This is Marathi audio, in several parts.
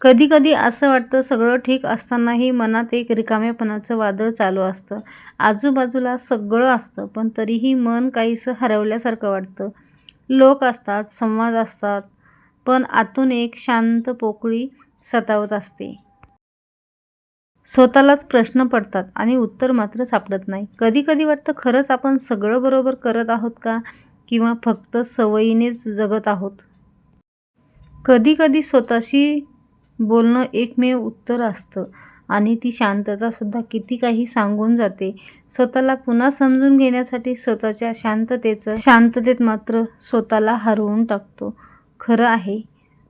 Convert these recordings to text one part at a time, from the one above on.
कधी कधी असं वाटतं सगळं ठीक असतानाही मनात एक रिकामेपणाचं वादळ चालू असतं. आजूबाजूला सगळं असतं पण तरीही मन काहीसं हरवल्यासारखं वाटतं. लोक असतात संवाद असतात पण आतून एक शांत पोकळी सतावत असते. स्वतःलाच प्रश्न पडतात आणि उत्तर मात्र सापडत नाही. कधी कधी वाटतं खरंच आपण सगळं बरोबर करत आहोत का? किंवा फक्त सवयीनेच जगत आहोत? कधी कधी स्वतःशी बोलणं एकमेव उत्तर असतं. आणि ती शांततासुद्धा किती काही सांगून जाते. स्वतःला पुन्हा समजून घेण्यासाठी स्वतःच्या शांततेचं शांततेत मात्र स्वतःला हरवून टाकतो. खरं आहे.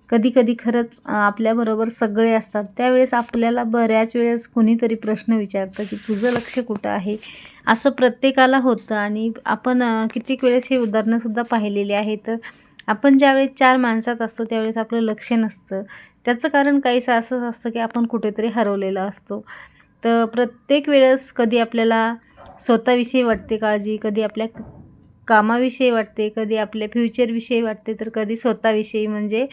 कधी कधी खरंच आपल्याबरोबर सगळे असतात. त्यावेळेस आपल्याला बऱ्याच वेळेस कुणीतरी प्रश्न विचारतं की तुझं लक्ष कुठं आहे? असं प्रत्येकाला होतं. आणि आपण कित्येक वेळेस हे उदाहरणंसुद्धा पाहिलेली आहेत. आपण ज्यावेळेस चार माणसात असतो त्यावेळेस आपलं लक्ष नसतं. त्याचं कारण काहीसं असंच असतं की आपण कुठेतरी हरवलेला असतो. तर प्रत्येक वेळेस कधी आपल्याला स्वतःविषयी वाटते काळजी कधी आपल्या कामाविषयी वाटते कधी आपल्या फ्युचरविषयी वाटते तर कधी स्वतःविषयी म्हणजे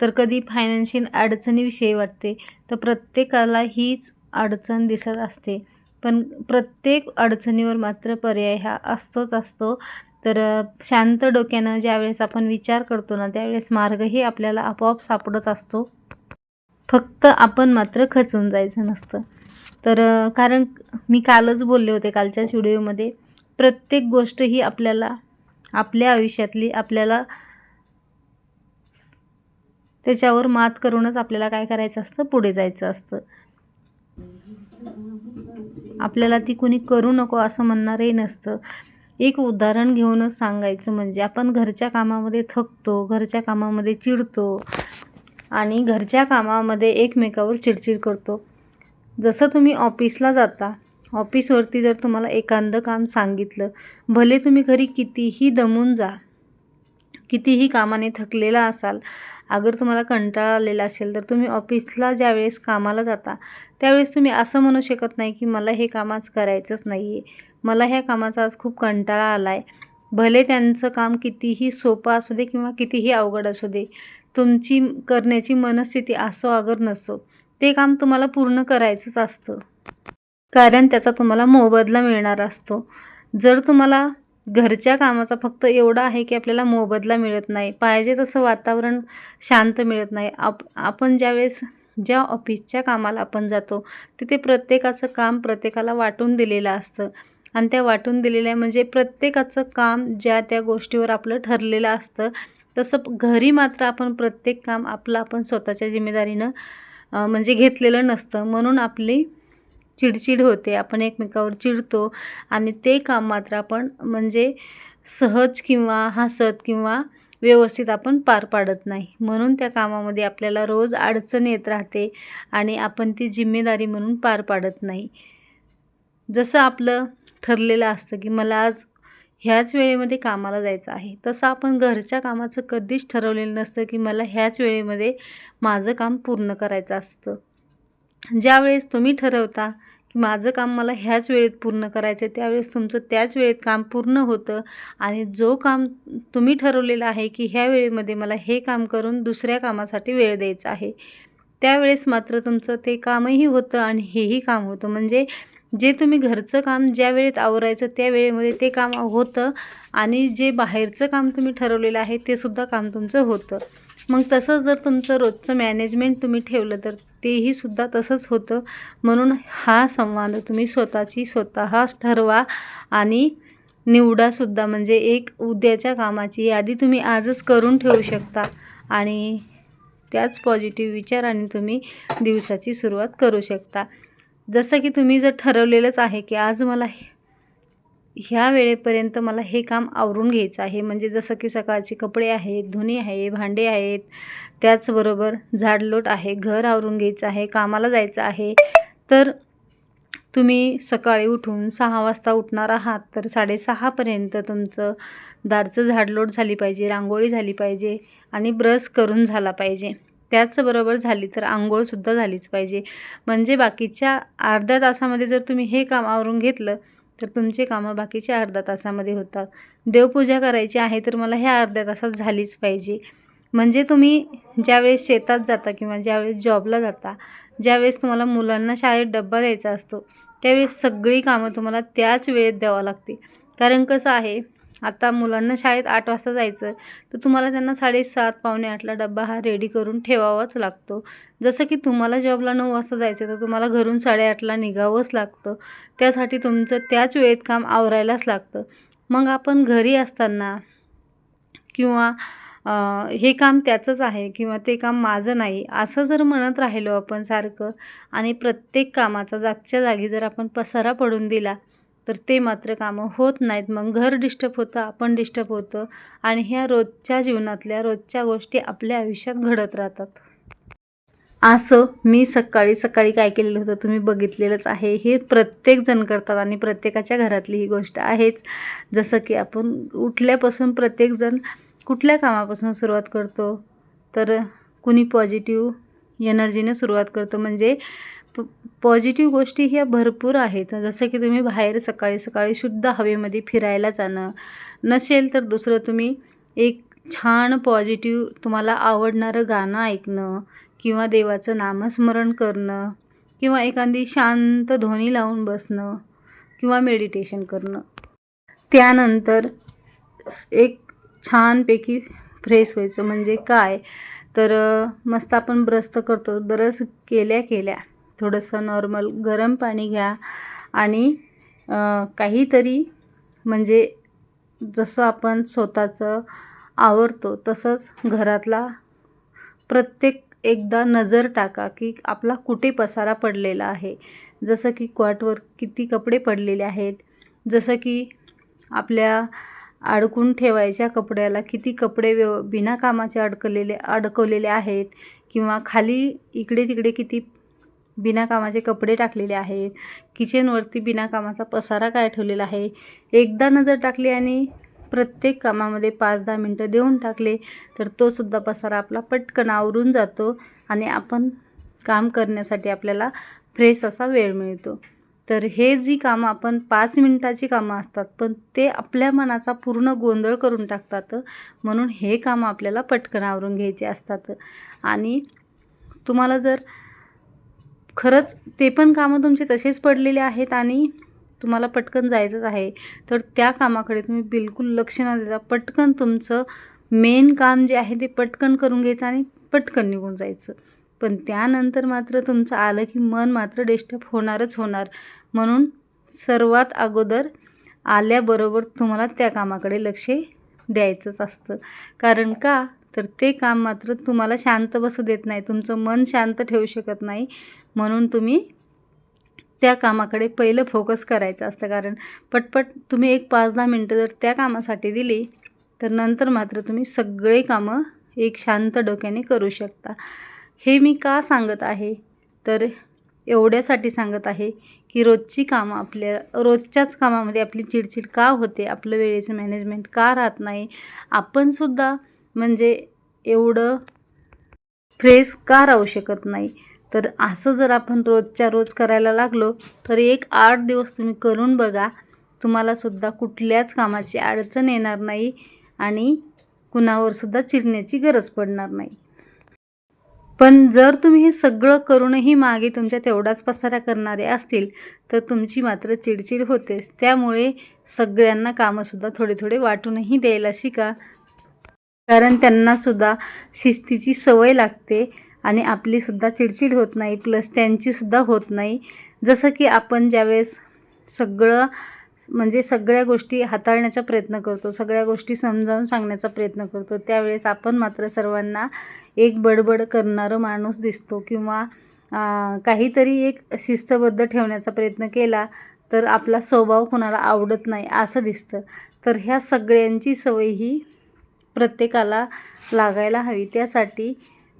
तर कधी फायनान्शियल अडचणीविषयी वाटते. तर प्रत्येकाला हीच अडचण दिसत असते. पण प्रत्येक अडचणीवर मात्र पर्याय हा असतोच असतो. तर शांत डोक्यानं ज्यावेळेस आपण विचार करतो ना त्यावेळेस मार्गही आपल्याला आपोआप सापडत असतो. फक्त आपण मात्र खचून जायचं नसतं. तर कारण मी कालच बोलले होते कालच्याच व्हिडिओमध्ये प्रत्येक गोष्ट ही आपल्याला आपल्या आयुष्यातली आपल्याला त्याच्यावर मात करूनच आपल्याला काय करायचं असतं? पुढे जायचं असतं. आपल्याला ती कुणी करू नको असं म्हणणारही नसतं. एक उदाहरण घेऊनच सांगायचं म्हणजे आपण घरच्या कामामध्ये थकतो घरच्या कामामध्ये चिडतो आणि घरच्या कामामध्ये एकमेकावर चिडचिड करतो. जसं तुम्ही ऑफिसला जाता ऑफिसवरती जर तुम्हाला एखादं काम सांगितलं भले तुम्ही घरी कितीही दमून जा कितीही कामाने थकलेला असाल अगर तुम्हाला कंटाळा आलेला असेल तर तुम्ही ऑफिसला ज्यावेळेस कामाला जाता त्यावेळेस तुम्ही असं म्हणू शकत नाही की मला हे काम आज करायचंच नाही आहे मला ह्या कामाचा आज खूप कंटाळा आला आहे भले त्यांचं काम कितीही सोपं असू दे किंवा कितीही अवघड असू दे तुमची करण्याची मनस्थिती असो अगर नसो ते काम तुम्हाला पूर्ण करायचंच असतं. कारण त्याचा तुम्हाला मोबदला मिळणार असतो. जर तुम्हाला घरच्या कामाचा फक्त एवढा आहे की आपल्याला मोबदला मिळत नाही पाहिजे तसं वातावरण शांत मिळत नाही. आप आपण ज्यावेळेस ज्या ऑफिसच्या कामाला आपण जातो तिथे प्रत्येकाचं काम प्रत्येकाला वाटून दिलेलं असतं. आणि त्या वाटून दिलेल्या म्हणजे प्रत्येकाचं काम ज्या त्या गोष्टीवर आपलं ठरलेलं असतं तसं घरी मात्र आपण प्रत्येक काम आपलं आपण स्वतःच्या जिम्मेदारीनं म्हणजे घेतलेलं नसतं. म्हणून आपली चिडचिड होते. आपण एकमेकावर चिडतो आणि ते काम मात्र आपण म्हणजे सहज किंवा हसत किंवा व्यवस्थित आपण पार पाडत नाही. म्हणून त्या कामामध्ये आपल्याला रोज अडचण येत राहते आणि आपण ती जिम्मेदारी म्हणून पार पाडत नाही. जसं आपलं ठरलेलं असतं की मला आज ह्याच वेळेमध्ये कामाला जायचं आहे. तसं आपण घरच्या कामाचं कधीच ठरवलेलं नसतं की मला ह्याच वेळेमध्ये माझं काम पूर्ण करायचं असतं. ज्यावेळेस तुम्ही ठरवता की माझं काम मला ह्याच वेळेत पूर्ण करायचं आहे त्यावेळेस तुमचं त्याच वेळेत काम पूर्ण होतं आणि जो काम तुम्ही ठरवलेलं आहे की ह्या वेळेमध्ये मला हे काम करून दुसऱ्या कामासाठी वेळ द्यायचा आहे त्यावेळेस मात्र तुमचं ते कामही होतं आणि हेही काम होतं. म्हणजे जे तुम्ही घरचं काम ज्या वेळेत आवरायचं त्या वेळेमध्ये ते काम होतं आणि जे बाहेरचं काम तुम्ही ठरवलेलं आहे ते सुद्धा काम तुमचं होतं. मग तसंच जर तुमचं रोजचं मॅनेजमेंट तुम्ही ठेवलं तर तेही सुद्धा तसंच होतं. म्हणून हा संवाद तुम्ही स्वतःची स्वतःच ठरवा आणि निवडासुद्धा म्हणजे एक उद्याच्या कामाची यादी तुम्ही आजच करून ठेवू शकता आणि त्याच पॉझिटिव्ह विचाराने तुम्ही दिवसाची सुरुवात करू शकता. जसं की तुम्ही जर ठरवलेलंच आहे की आज मला ह्या वेळेपर्यंत मला हे काम आवरून घ्यायचं आहे म्हणजे जसं की सकाळचे कपडे आहेत धुणी आहे भांडे आहेत त्याचबरोबर झाडलोट आहे घर आवरून घ्यायचं आहे कामाला जायचं आहे तर तुम्ही सकाळी उठून सहा वाजता उठणार आहात तर साडेसहापर्यंत तुमचं दारचं झाडलोट झाली पाहिजे रांगोळी झाली पाहिजे आणि ब्रश करून झाला पाहिजे. त्याचबरोबर झाली तर आंघोळसुद्धा झालीच पाहिजे. म्हणजे बाकीच्या अर्ध्या तासामध्ये जर तुम्ही हे काम आवरून घेतलं तर तुमचे कामं बाकीच्या अर्ध्या तासामध्ये होतात. देवपूजा करायची आहे तर मला ह्या अर्ध्या तासात झालीच पाहिजे. म्हणजे तुम्ही ज्यावेळेस शेतात जाता किंवा ज्यावेळेस जॉबला जाता ज्यावेळेस तुम्हाला मुलांना शाळेत डब्बा द्यायचा असतो त्यावेळेस सगळी कामं तुम्हाला त्याच वेळेत द्यावं लागते. कारण कसं आहे आता मुलांना शाळेत आठ वाजता जायचं तर तुम्हाला त्यांना साडेसात पावणे आठला डब्बा हा रेडी करून ठेवावाच लागतो. जसं की तुम्हाला जॉबला नऊ वाजता जायचं तर तुम्हाला घरून साडेआठला निघावंच लागतं. त्यासाठी तुमचं त्याच वेळेत काम आवरायलाच लागतं. मग आपण घरी असताना किंवा हे काम त्याचंच आहे किंवा ते काम माझं नाही असं जर म्हणत राहिलो आपण सारखं आणि प्रत्येक कामाचा जागच्या जागी जर आपण पसारा पडून दिला तर ते मात्र कामं होत नाहीत. मग घर डिस्टर्ब होतं आपण डिस्टर्ब होतं आणि ह्या रोजच्या जीवनातल्या रोजच्या गोष्टी आपल्या आयुष्यात घडत राहतात. असं मी सकाळी सकाळी काय केलेलं होतं तुम्ही बघितलेलंच आहे. हे प्रत्येकजण करतात आणि प्रत्येकाच्या घरातली ही गोष्ट आहेच. जसं की आपण उठल्यापासून प्रत्येकजण कुठल्या कामापासून सुरुवात करतो? तर कुणी पॉझिटिव्ह एनर्जीने सुरुवात करतो. म्हणजे प पॉझिटिव्ह गोष्टी ह्या भरपूर आहेत. जसं की तुम्ही बाहेर सकाळी सकाळी शुद्ध हवेमध्ये फिरायला जाणं नसेल तर दुसरं तुम्ही एक छान पॉझिटिव्ह तुम्हाला आवडणारं गाणं ऐकणं किंवा देवाचं नामस्मरण करणं किंवा एखादी शांत ध्वनी लावून बसणं किंवा मेडिटेशन करणं. त्यानंतर एक छानपैकी फ्रेश व्हायचं म्हणजे काय? तर मस्त आपण ब्रस्त करतो ब्रस केल्या केल्या. थोडंसं नॉर्मल गरम पाणी घ्या आणि काहीतरी म्हणजे जसं आपण स्वतःचं आवरतो तसंच घरातला प्रत्येक एकदा नजर टाका की आपला कुठे पसारा पडलेला आहे. जसं की क्वाटवर किती कपडे पडलेले आहेत. जसं की आपल्या अडकून ठेवायच्या कपड्याला किती कपडे व्यव बिनाकामाचे अडकलेले अडकवलेले आहेत किंवा खाली इकडे तिकडे किती बिना कामाचे कपडे टाकलेले आहेत. किचनवरती बिना कामाचा पसारा काय ठेवलेला आहे? एकदा नजर टाकली आणि प्रत्येक कामामध्ये पाच दहा मिनटं देऊन टाकले तर तो सुद्धा पसारा आपला पटकन आवरून जातो आणि आपण काम करण्यासाठी आपल्याला फ्रेश असा वेळ मिळतो. तर हे जी कामं आपण पाच मिनटाची कामं असतात पण ते आपल्या मनाचा पूर्ण गोंधळ करून टाकतात म्हणून हे कामं आपल्याला पटकन आवरून घ्यायचे असतात. आणि तुम्हाला जर खरंच ते पण कामं तुमचे तसेच पडलेले आहेत आणि तुम्हाला पटकन जायचंच आहे. तर त्या कामाकडे तुम्ही बिलकुल लक्ष न देता पटकन तुमचं मेन काम जे आहे ते पटकन करून घ्यायचं आणि पटकन निघून जायचं. पण त्यानंतर मात्र तुमचं आलं की मन मात्र डिस्टर्ब होणारच होणार. म्हणून सर्वात अगोदर आल्याबरोबर तुम्हाला त्या कामाकडे लक्ष द्यायचंच असतं. कारण का? तर ते काम मात्र तुम्हाला शांत बसू देत नाही. तुमचं मन शांत ठेवू शकत नाही. म्हणून तुम्ही त्या कामाकडे पहिलं फोकस करायचं असतं. कारण पटपट तुम्ही एक पाच दहा मिनटं जर त्या कामासाठी दिली तर नंतर मात्र तुम्ही सगळे कामं एक शांत डोक्याने करू शकता. हे मी का सांगत आहे? तर एवढ्यासाठी सांगत आहे की रोजची कामं आपल्या रोजच्याच कामामध्ये आपली चिडचिड का होते? आपलं वेळेचं मॅनेजमेंट का राहत नाही? आपणसुद्धा म्हणजे एवढं फ्रेश का राहू शकत नाही? तर असं जर आपण रोजच्या रोज करायला लागलो तर एक आठ दिवस तुम्ही करून बघा. तुम्हालासुद्धा कुठल्याच कामाची अडचण येणार नाही आणि कुणावरसुद्धा चिडण्याची गरज पडणार नाही. पण जर तुम्ही हे सगळं करूनही मागे तुमच्या तेवढाच पसारा करणारे असतील तर तुमची मात्र चिडचिड होतेच. त्यामुळे सगळ्यांना कामंसुद्धा थोडे थोडे वाटूनही द्यायला शिका. कारण त्यांनासुद्धा शिस्तीची सवय लागते आणि आपलीसुद्धा चिडचिड होत नाही प्लस त्यांचीसुद्धा होत नाही. जसं की आपण ज्यावेळेस सगळं म्हणजे सगळ्या गोष्टी हाताळण्याचा प्रयत्न करतो सगळ्या गोष्टी समजावून सांगण्याचा प्रयत्न करतो त्यावेळेस आपण मात्र सर्वांना एक बडबड करणारं माणूस दिसतो किंवा काहीतरी एक शिस्तबद्ध ठेवण्याचा प्रयत्न केला तर आपला स्वभाव कोणाला आवडत नाही असं दिसतं. तर ह्या सगळ्यांची सवय ही प्रत्येकाला लागायला हवी. त्यासाठी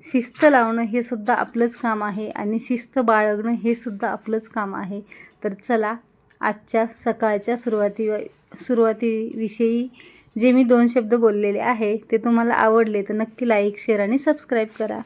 शिस्त लावणं हे सुद्धा आपलंच काम आहे आणि शिस्त बाळगणं हे सुद्धा आपलंच काम आहे. तर चला आजच्या सकाळच्या सुरुवाती सुरुवातीविषयी जे मी दोन शब्द बोललेले आहे ते तुम्हाला आवडले तर नक्की लाईक शेअर आणि सबस्क्राईब करा.